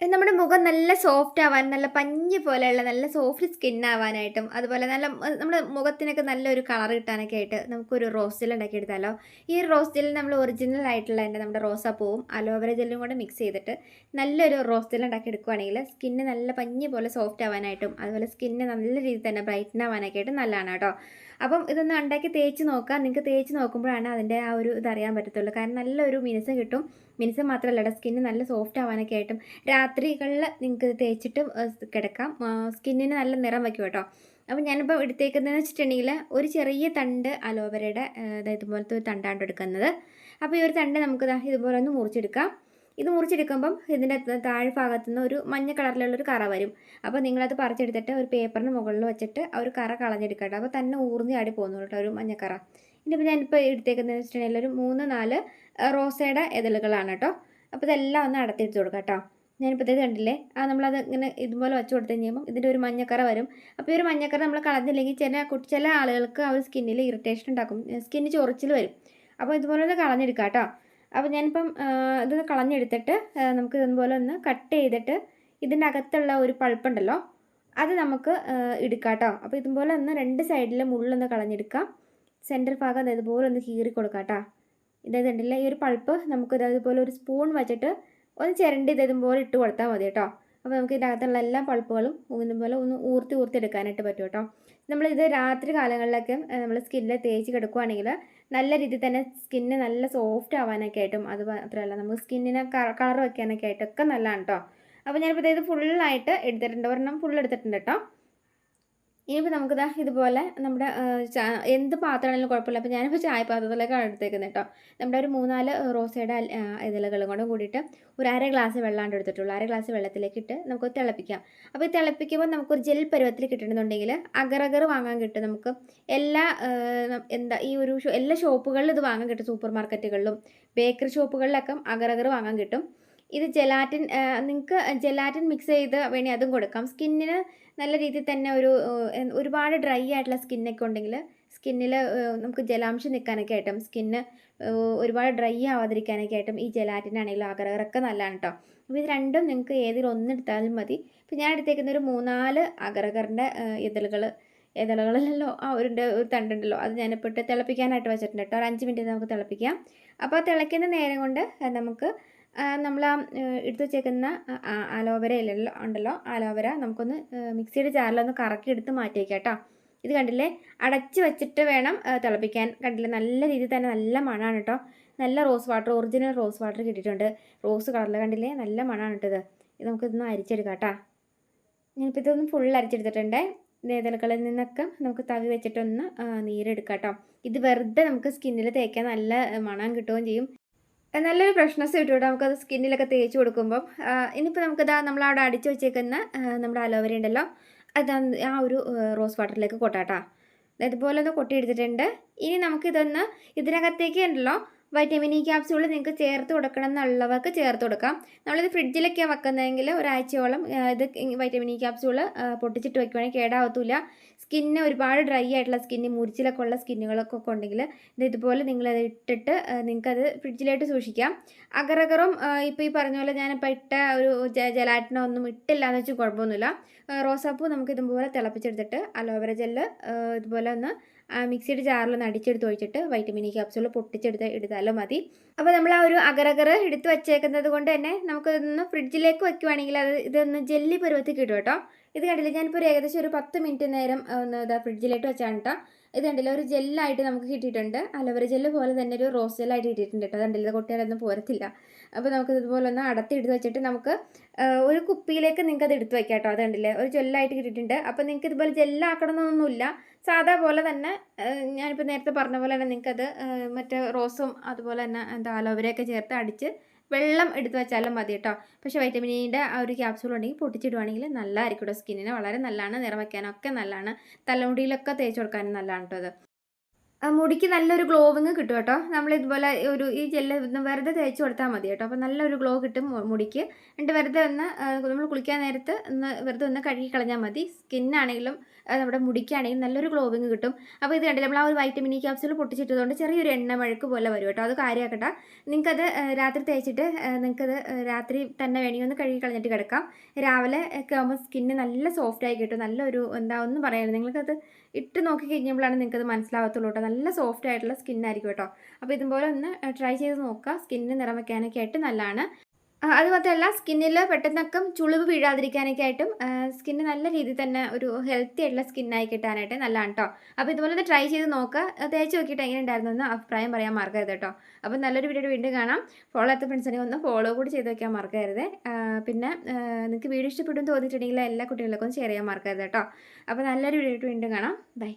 നമ്മുടെ മുഖം നല്ല സോഫ്റ്റ് ആവാൻ നല്ല പഞ്ഞ് പോലെയുള്ള നല്ല സോഫ്റ്റ് സ്കിൻ ആവാനായിട്ടും അതുപോലെ നല്ല നമ്മുടെ മുഖത്തിനൊക്കെ നല്ലൊരു കളർ കിട്ടാനൊക്കെ ആയിട്ട് നമുക്കൊരു റോസ് ജെൽ ഉണ്ടാക്കി എടുത്താലോ? ഈ റോസ് ജെല്ലിൽ നമ്മൾ ഒറിജിനൽ ആയിട്ടുള്ള എന്റെ നമ്മുടെ റോസാപ്പൂവും അലോവേര ജെല്ലും കൂടെ മിക്സ് ചെയ്തിട്ട് നല്ലൊരു റോസ് ജെൽ ഉണ്ടാക്കി എടുക്കുവാണെങ്കിൽ സ്കിന്ന് നല്ല പഞ്ഞ് പോലെ സോഫ്റ്റ് ആവാനായിട്ടും അതുപോലെ സ്കിന്ന് നല്ല രീതിയിൽ തന്നെ ബ്രൈറ്റൻ ആവാനൊക്കെ ആയിട്ട് നല്ലതാണ് കേട്ടോ. അപ്പം ഇതൊന്ന് ഉണ്ടാക്കി തേച്ച് നോക്കാം. നിങ്ങൾക്ക് തേച്ച് നോക്കുമ്പോഴാണ് അതിന്റെ ആ ഒരു ഇതറിയാൻ പറ്റത്തുള്ളൂ. കാരണം നല്ലൊരു മിനുസം കിട്ടും. മിനുസം മാത്രമല്ല സ്കിന്ന് നല്ല സോഫ്റ്റ് ആവാനൊക്കെ ആയിട്ടും രാത്രികളിൽ നിങ്ങൾക്ക് തേച്ചിട്ട് കിടക്കാം. സ്കിന്നിന് നല്ല നിറം വയ്ക്കും കേട്ടോ. അപ്പോൾ ഞാനിപ്പോൾ എടുത്തേക്കുന്നതെന്ന് വെച്ചിട്ടുണ്ടെങ്കിൽ ഒരു ചെറിയ തണ്ട് അലോവേരയുടെ ഇതുപോലത്തെ ഒരു തണ്ടാണ് എടുക്കുന്നത്. അപ്പോൾ ഈ ഒരു തണ്ട് നമുക്ക് ഇതുപോലെ ഒന്ന് മുറിച്ചെടുക്കാം. ഇത് മുറിച്ചെടുക്കുമ്പം ഇതിന്റെ താഴെ ഭാഗത്തു നിന്ന് ഒരു മഞ്ഞ കളറിലുള്ളൊരു കറ വരും. അപ്പോൾ നിങ്ങളത് പറിച്ചെടുത്തിട്ട് ഒരു പേപ്പറിന് മുകളിൽ വെച്ചിട്ട് ആ ഒരു കറ കളഞ്ഞെടുക്കട്ടെ അപ്പോൾ തന്നെ ഊർന്ന് ചാടി പോകുന്നു കേട്ടോ ഒരു മഞ്ഞക്കറ ഇനിയിപ്പോൾ ഞാനിപ്പോൾ എടുത്തേക്കുന്നതെന്ന് വെച്ചിട്ടുണ്ടെങ്കിൽ ഒരു മൂന്ന് നാല് റോസയുടെ ഇതളുകളാണ് കേട്ടോ. അപ്പോൾ ഇതെല്ലാം ഒന്ന് അടത്തിയെടുത്ത് കൊടുക്കാം കേട്ടോ. ഞാനിപ്പോൾ ഇത് കണ്ടില്ലേ? ആ നമ്മളത് ഇങ്ങനെ ഇതുപോലെ വെച്ച് കൊടുത്തു കഴിയുമ്പോൾ ഇതിന്റെ ഒരു മഞ്ഞക്കറ വരും. അപ്പോൾ ഈ ഒരു മഞ്ഞക്കറ നമ്മൾ കളഞ്ഞില്ലെങ്കിൽ ചില കുട്ടി ചില ആളുകൾക്ക് ആ ഒരു സ്കിന്നിൽ ഇറിറ്റേഷൻ ഉണ്ടാക്കും. സ്കിന്ന് ചൊറിച്ചിൽ വരും. അപ്പോൾ ഇതുപോലെ ഒന്ന് കളഞ്ഞെടുക്കാം കേട്ടോ. അപ്പോൾ ഞാനിപ്പം ഇതൊന്ന് കളഞ്ഞെടുത്തിട്ട് നമുക്ക് ഇതുപോലെ ഒന്ന് കട്ട് ചെയ്തിട്ട് ഇതിന്റെ അകത്തുള്ള ഒരു പൾപ്പുണ്ടല്ലോ അത് നമുക്ക് എടുക്കാം കേട്ടോ. അപ്പോൾ ഇതുപോലെ ഒന്ന് രണ്ട് സൈഡിൽ മുള്ളൊന്ന് കളഞ്ഞെടുക്കാം. സെന്റർ ഭാഗം ഇതുപോലെ ഒന്ന് കീറി കൊടുക്കാം കേട്ടോ ഇതായത് ഉണ്ടല്ലേ ഈ ഒരു പൾപ്പ് നമുക്ക് ഇതേപോലെ ഒരു സ്പൂൺ വെച്ചിട്ട് ഒന്ന് ചിരണ്ടി ഇതുപോലെ ഇട്ട് കൊടുത്താൽ മതി കേട്ടോ അപ്പോൾ നമുക്ക് ഇതിന്റെ അകത്തുള്ള എല്ലാ പൾപ്പുകളും ഇതുപോലെ ഒന്ന് ഊർത്തി ഊർത്തി എടുക്കാനായിട്ട് പറ്റും കേട്ടോ നമ്മളിത് രാത്രി കാലങ്ങളിലൊക്കെ നമ്മൾ സ്കിന്നിൽ തേച്ച് കിടക്കുവാണെങ്കിൽ നല്ല രീതിയിൽ തന്നെ സ്കിന്ന് നല്ല സോഫ്റ്റ് ആവാനൊക്കെ ആയിട്ടും അത് മാത്രമല്ല നമുക്ക് സ്കിന്നിനെ കളർ വയ്ക്കാനൊക്കെ ആയിട്ടൊക്കെ നല്ലതാണ് കേട്ടോ അപ്പോൾ ഞാനിപ്പോൾ ഇത് ഫുള്ളായിട്ട് എടുത്തിട്ടുണ്ട്. ഒരെണ്ണം ഫുൾ എടുത്തിട്ടുണ്ട് കേട്ടോ ഇനിയിപ്പോൾ നമുക്കിതാ ഇതുപോലെ നമ്മുടെ എന്ത് പാത്രമാണെങ്കിലും കുഴപ്പമില്ല. അപ്പോൾ ഞാനിപ്പോൾ ചായ പാത്രത്തിലേക്കാണ് എടുത്തേക്കുന്നത് കേട്ടോ. നമ്മുടെ ഒരു മൂന്നാൽ റോസയുടെ ഇതിലകളും കൂടെ കൂടിയിട്ട് ഒരു അര ഗ്ലാസ് വെള്ളമാണ് എടുത്തിട്ടുള്ളൂ അര ഗ്ലാസ് വെള്ളത്തിലേക്ക് ഇട്ട് നമുക്ക് തിളപ്പിക്കാം. അപ്പോൾ ഈ തിളപ്പിക്കുമ്പോൾ നമുക്കൊരു ജെൽ പരുവത്തിൽ കിട്ടണമെന്നുണ്ടെങ്കിൽ അഗറഗർ വാങ്ങാൻ കിട്ടും. നമുക്ക് എല്ലാ എന്താ ഈ ഒരു എല്ലാ ഷോപ്പുകളിലും ഇത് വാങ്ങാൻ കിട്ടും. സൂപ്പർ മാർക്കറ്റുകളിലും ബേക്കറി ഷോപ്പുകളിലൊക്കെ അഗറഗർ വാങ്ങാൻ കിട്ടും. ഇത് ജെലാറ്റിൻ നിങ്ങൾക്ക് ജെലാറ്റിൻ മിക്സ് ചെയ്ത് വേണേൽ അതും കൊടുക്കാം. സ്കിന്നിന് നല്ല രീതിയിൽ തന്നെ ഒരു ഒരുപാട് ഡ്രൈ ആയിട്ടുള്ള സ്കിന്നൊക്കെ ഉണ്ടെങ്കിൽ സ്കിന്നിൽ നമുക്ക് ജലാംശം നിൽക്കാനൊക്കെ ആയിട്ടും സ്കിന്ന് ഒരുപാട് ഡ്രൈ ആവാതിരിക്കാനൊക്കെ ആയിട്ടും ഈ ജലാറ്റിൻ ആണെങ്കിലും നല്ലതാണ് കേട്ടോ അപ്പോൾ ഇത് രണ്ടും നിങ്ങൾക്ക് ഏതെങ്കിലും ഒന്നെടുത്താലും മതി. ഇപ്പോൾ ഞാൻ എടുത്തേക്കുന്ന ഒരു മൂന്നാൽ അഗറഗറിന്റെ ഇതളുകൾ ഇതളുകളിലല്ലോ ആ ഒരു ഒരു തണ്ടുണ്ടല്ലോ അത് ഞാനിപ്പോൾ ഇട്ട് തിളപ്പിക്കാനായിട്ട് വെച്ചിട്ടുണ്ട് കേട്ടോ ഒരു അഞ്ച് മിനിറ്റ് നമുക്ക് തിളപ്പിക്കാം. അപ്പോൾ തിളയ്ക്കുന്ന നേരം കൊണ്ട് നമുക്ക് നമ്മൾ ആ എടുത്ത് വെച്ചേക്കുന്ന അലോവേര ഇല്ലല്ലോ ഉണ്ടല്ലോ അലോവേര നമുക്കൊന്ന് മിക്സിയുടെ ജാറിലൊന്ന് കറക്കി എടുത്ത് മാറ്റിയേക്കാം ഇത് കണ്ടില്ലേ? അടച്ചു വെച്ചിട്ട് വേണം തിളപ്പിക്കാൻ. കണ്ടില്ലേ? നല്ല രീതിയിൽ തന്നെ നല്ല മണമാണ് കേട്ടോ. നല്ല rose water original rose water കിട്ടിയിട്ടുണ്ട്. റോസ് കളറിൽ കണ്ടില്ലേ? നല്ല മണമാണ് കേട്ടത് ഇത്. നമുക്കിതൊന്ന് അരിച്ചെടുക്കാം കേട്ടോ. ഞാനിപ്പോൾ ഇതൊന്ന് ഫുൾ അരിച്ചെടുത്തിട്ടുണ്ട്. നേതലുകളിൽ നിന്നൊക്കെ നമുക്ക് തവി വെച്ചിട്ടൊന്ന് നീരെടുക്കാം കേട്ടോ. ഇത് വെറുതെ നമുക്ക് സ്കിന്നിൽ തേക്കാൻ നല്ല മണം കിട്ടുകയും ചെയ്യും. നല്ലൊരു ഫ്രഷ്നെസ് കിട്ടും കേട്ടോ. നമുക്കത് സ്കിന്നിലൊക്കെ തേച്ച് കൊടുക്കുമ്പം. ഇനിയിപ്പോൾ നമുക്കത് നമ്മളവിടെ അടിച്ചു വെച്ചേക്കുന്ന നമ്മുടെ അലോവേര ഉണ്ടല്ലോ. അത് ആ ഒരു റോസ് വാട്ടറിലേക്ക് കൊട്ടാട്ടാ. ഇതുപോലെ ഒന്ന് കൊട്ടിയെടുത്തിട്ടുണ്ട്. ഇനി നമുക്കിതൊന്ന് ഇതിനകത്തേക്ക് ഉണ്ടല്ലോ വൈറ്റമിൻ ഇ ക്യാപ്സ്യൂൾ നിങ്ങൾക്ക് ചേർത്ത് കൊടുക്കണം എന്നുള്ളവർക്ക് ചേർത്ത് കൊടുക്കാം. നമ്മളിത് ഫ്രിഡ്ജിലൊക്കെയാണ് വെക്കുന്നതെങ്കിൽ ഒരാഴ്ചയോളം ഇത് വൈറ്റമിൻ ഇ ക്യാപ്സ്യൂൾ പൊട്ടിച്ചിട്ട് വെക്കുവാണെങ്കിൽ കേടാവത്തില്ല. സ്കിന്ന് ഒരുപാട് ഡ്രൈ ആയിട്ടുള്ള സ്കിന്ന് മുറിച്ചിലൊക്കെ ഉള്ള സ്കിന്നുകളൊക്കെ ഉണ്ടെങ്കിൽ ഇത് ഇതുപോലെ നിങ്ങളത് ഇട്ടിട്ട് നിങ്ങൾക്കത് ഫ്രിഡ്ജിലായിട്ട് സൂക്ഷിക്കാം. അഗറഗറും ഇപ്പോൾ ഈ പറഞ്ഞ പോലെ ഞാനിപ്പോൾ ഇട്ട ഒരു ജലാറ്റിനോ ഒന്നും ഇട്ടില്ല എന്ന് വെച്ചാൽ കുഴപ്പമൊന്നുമില്ല. റോസാപ്പൂ നമുക്ക് ഇതുപോലെ തിളപ്പിച്ചെടുത്തിട്ട് അലോവേര ജെല്ല് ഇതുപോലെ ഒന്ന് മിക്സിയുടെ ജാറിലൊന്ന് അടിച്ചെടുത്ത് ഒഴിച്ചിട്ട് വൈറ്റമിൻ ഇ ക്യാപ്സൂൾ പൊട്ടിച്ചെടുത്ത് എടുത്താലും മതി. അപ്പോൾ നമ്മൾ ആ ഒരു അഗറഗർ എടുത്ത് വെച്ചേക്കുന്നത് കൊണ്ട് തന്നെ നമുക്കിതൊന്ന് ഫ്രിഡ്ജിലേക്ക് വെക്കുവാണെങ്കിൽ അത് ഇതൊന്ന് ജെല്ലി പരുവത്തിൽ കിട്ടും കേട്ടോ. ഇത് കണ്ടില്ല? ഞാനിപ്പോൾ ഒരു ഏകദേശം ഒരു പത്ത് മിനിറ്റ് നേരം ഒന്ന് ഇതാ ഫ്രിഡ്ജിലേക്ക് വെച്ചാണ് കേട്ടോ ഇത് കണ്ടില്ല? ഒരു ജെല്ലായിട്ട് നമുക്ക് കിട്ടിയിട്ടുണ്ട്. അലവര ജെല്ല് പോലെ തന്നെ ഒരു റോസ് ജെല്ലായിട്ട് കിട്ടിയിട്ടുണ്ട് കേട്ടോ. അതുണ്ടല്ലോ കുട്ടികളൊന്നും പോരത്തില്ല. അപ്പോൾ നമുക്ക് ഇതുപോലെ ഒന്ന് അടത്തി എടുത്ത് വെച്ചിട്ട് നമുക്ക് ഒരു കുപ്പിയിലേക്ക് നിങ്ങൾക്ക് അത് എടുത്ത് വയ്ക്കാം കേട്ടോ. അത് കണ്ടില്ലേ? ഒരു ജെല്ലായിട്ട് കിട്ടിയിട്ടുണ്ട്. അപ്പോൾ നിങ്ങൾക്ക് ഇതുപോലെ ജെല്ലാക്കണമെന്നൊന്നുമില്ല സാധാ പോലെ തന്നെ ഞാനിപ്പോൾ നേരത്തെ പറഞ്ഞ പോലെ തന്നെ നിങ്ങൾക്കത് മറ്റേ റോസും അതുപോലെ തന്നെ എന്താ അലോവരയൊക്കെ ചേർത്ത് അടിച്ച് വെള്ളം എടുത്തു വെച്ചാലും മതി കേട്ടോ. പക്ഷേ വൈറ്റമിൻ ഇയുടെ ആ ഒരു ക്യാപ്സൂൾ ഉണ്ടെങ്കിൽ പൊട്ടിച്ചിടുവാണെങ്കിൽ നല്ലതായിരിക്കും കേട്ടോ. സ്കിന്നിന് വളരെ നല്ലതാണ് നിറം വയ്ക്കാനൊക്കെ നല്ലതാണ്. തലമുടിയിലൊക്കെ തേച്ച് കൊടുക്കാനും നല്ലതാണ് കേട്ടോ അത്. മുടിക്ക് നല്ലൊരു ഗ്ലോവിങ് കിട്ടും കേട്ടോ. നമ്മൾ ഇതുപോലെ ഒരു ഈ ജെല്ല് വെറുതെ തേച്ച് കൊടുത്താൽ മതി കേട്ടോ. അപ്പോൾ നല്ലൊരു ഗ്ലോ കിട്ടും മുടിക്ക്. എന്നിട്ട് വെറുതെ ഒന്ന് നമ്മൾ കുളിക്കാൻ നേരത്ത് ഒന്ന് വെറുതെ ഒന്ന് കഴുകി കളഞ്ഞാൽ മതി. സ്കിന്നാണെങ്കിലും നമ്മുടെ മുടിക്കാണെങ്കിലും നല്ലൊരു ഗ്ലോവിങ് കിട്ടും. അപ്പോൾ ഇത് കണ്ടില്ല നമ്മൾ ആ ഒരു വൈറ്റമിൻ ഇ ക്യാപ്സൂൾ പൊട്ടിച്ചിട്ടതുകൊണ്ട് ചെറിയൊരു എണ്ണ മഴക്ക് പോലെ വരും കേട്ടോ. അത് കാര്യമാക്കട്ടെ നിങ്ങൾക്കത് രാത്രി തേച്ചിട്ട് നിങ്ങൾക്കത് രാത്രി തന്നെ വേണമെങ്കിൽ ഒന്ന് കഴുകി കളഞ്ഞിട്ട് കിടക്കാം. രാവിലെ ഒക്കെ ആകുമ്പോൾ സ്കിന്ന് നല്ല സോഫ്റ്റായി കിട്ടും. നല്ലൊരു എന്താ ഒന്നും പറയാനില്ല. നിങ്ങൾക്കത് ഇട്ട് നോക്കി കഴിഞ്ഞപ്പോഴാണ് നിങ്ങൾക്കത് മനസ്സിലാവത്തുള്ളൂ കേട്ടോ. നല്ല സോഫ്റ്റ് ആയിട്ടുള്ള സ്കിന്നായിരിക്കും കേട്ടോ. അപ്പോൾ ഇതുപോലെ ഒന്ന് ട്രൈ ചെയ്ത് നോക്കുക. സ്കിന്നിന് നിറം വെക്കാനൊക്കെ ആയിട്ട് നല്ലതാണ്. അത് മാത്രമല്ല സ്കിന്നിൽ പെട്ടെന്നൊക്കെ ചുളിവ് വീഴാതിരിക്കാനൊക്കെ ആയിട്ടും സ്കിന്ന് നല്ല രീതിയിൽ തന്നെ ഒരു ഹെൽത്തി ആയിട്ടുള്ള സ്കിന്നായി കിട്ടാനായിട്ട് നല്ലതാണ് കേട്ടോ അപ്പോൾ ഇതുപോലെ ഒന്ന് ട്രൈ ചെയ്ത് നോക്കുക തേച്ച് നോക്കിയിട്ട് എങ്ങനെ ഉണ്ടായിരുന്നു എന്ന് അഭിപ്രായം പറയാൻ മറക്കരുത് കേട്ടോ അപ്പോൾ നല്ലൊരു വീഡിയോ വീണ്ടും കാണാം. ഫോളോ ചെയ്യാത്ത ഫ്രണ്ട്സിനെ ഒന്ന് ഫോളോ കൂടി ചെയ്ത് വെക്കാൻ മറക്കരുത്. പിന്നെ നിങ്ങൾക്ക് വീഡിയോ ഇഷ്ടപ്പെടും തോന്നിയിട്ടുണ്ടെങ്കിൽ എല്ലാ കുട്ടികൾക്കും ഷെയർ ചെയ്യാൻ മറക്കരുത് കേട്ടോ അപ്പോൾ നല്ലൊരു വീഡിയോ വീണ്ടും കാണാം. ബൈ